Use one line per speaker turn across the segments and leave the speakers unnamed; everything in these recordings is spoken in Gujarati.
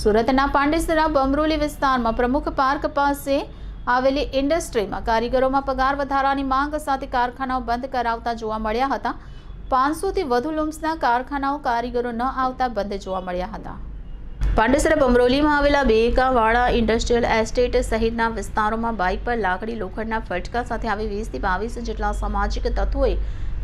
સુરતના પાંડેસરા બમરોલી વિસ્તારમાં પ્રમુખ પાર્ક પાસે આવેલી ઇન્ડસ્ટ્રીમાં કારીગરોમાં પગાર વધારાની માંગ સાથે કારખાનાઓ બંધ કરાવતા જોવા મળ્યા હતા. પાંચસોથી વધુ લૂમ્સના કારખાનાઓ કારીગરો ન આવતા બંધ જોવા મળ્યા હતા. પાંડેસરા બમરોલીમાં આવેલા બેકાવાળા ઇન્ડસ્ટ્રીયલ એસ્ટેટ સહિતના વિસ્તારોમાં બાઇક પર લાકડી લોખંડના ફટકા સાથે આવી વીસથી બાવીસ જેટલા સામાજિક તત્વોએ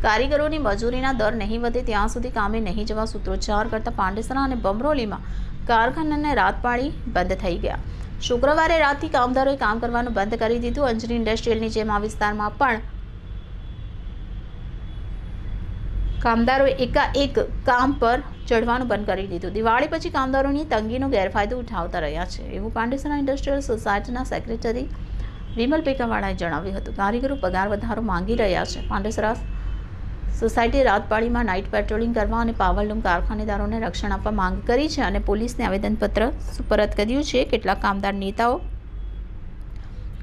કારીગરોની મજૂરીના દર નહીં વધે ત્યાં સુધી કામે નહીં જવા સૂત્રોચ્ચાર કરતા પાંડેસરા અને બમરોલીમાં કારખાનાને રાત પાડી બંધ થઈ ગયા. શુક્રવારે રાતથી કામદારોએ કામ કરવાનું બંધ કરી દીધું. અંજની ઇન્ડસ્ટ્રીયલની જેમ આ વિસ્તારમાં પણ કામદારોએ એકાએક કામ પર ચઢવાનું બંધ કરી દીધું. દિવાળી પછી કામદારોની તંગીનો ગેરફાયદો ઉઠાવતા રહ્યા છે. એવું પાંડેસરા ઇન્ડસ્ટ્રીયલ સોસાયટીના સેક્રેટરી વિમલ પેકાવાળાએ જણાવ્યું હતું. કારીગરો પગાર વધારો માંગી રહ્યા છે. પાંડેસરા સોસાયટી રાતપાળીમાં નાઇટ પેટ્રોલિંગ કરવા અને પાવરલૂમ કારખાનેદારોને રક્ષણ આપવા માંગ કરી છે અને પોલીસને આવેદનપત્ર સુપરત કર્યું છે. કેટલાક કામદાર નેતાઓ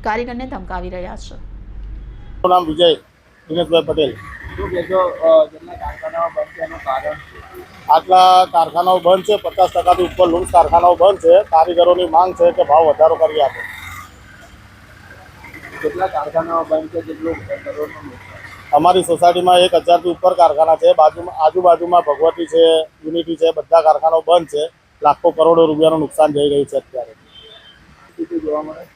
કારીગરને ધમકાવી રહ્યા છે.
નામ વિજય દિનેશભાઈ પટેલ. આટલા કારખાનાઓ બંધ છે પચાસ ટકાથી ઉપર લૂમ્સ કારખાનાઓ બંધ છે. કારીગરોની માંગ છે કે ભાવ વધારો કરી આપે.
કેટલા કારખાનાઓ બંધ છે જેટલું
અમારી સોસાયટીમાં એક હજારથી ઉપર કારખાના છે. બાજુમાં આજુબાજુમાં ભગવતી છે યુનિટી છે બધા કારખાનાઓ બંધ છે. લાખો કરોડો રૂપિયાનું નુકસાન જઈ રહ્યું છે અત્યારે.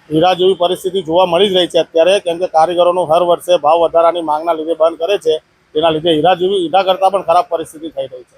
હીરા જેવી પરિસ્થિતિ જોવા મળી જ રહી છે અત્યારે કેમ કે કારીગરોનું હર વર્ષે ભાવ વધારાની માંગના લીધે બંધ કરે છે. તેના લીધે હીરા જેવી હીરા કરતાં પણ ખરાબ પરિસ્થિતિ થઈ રહી છે.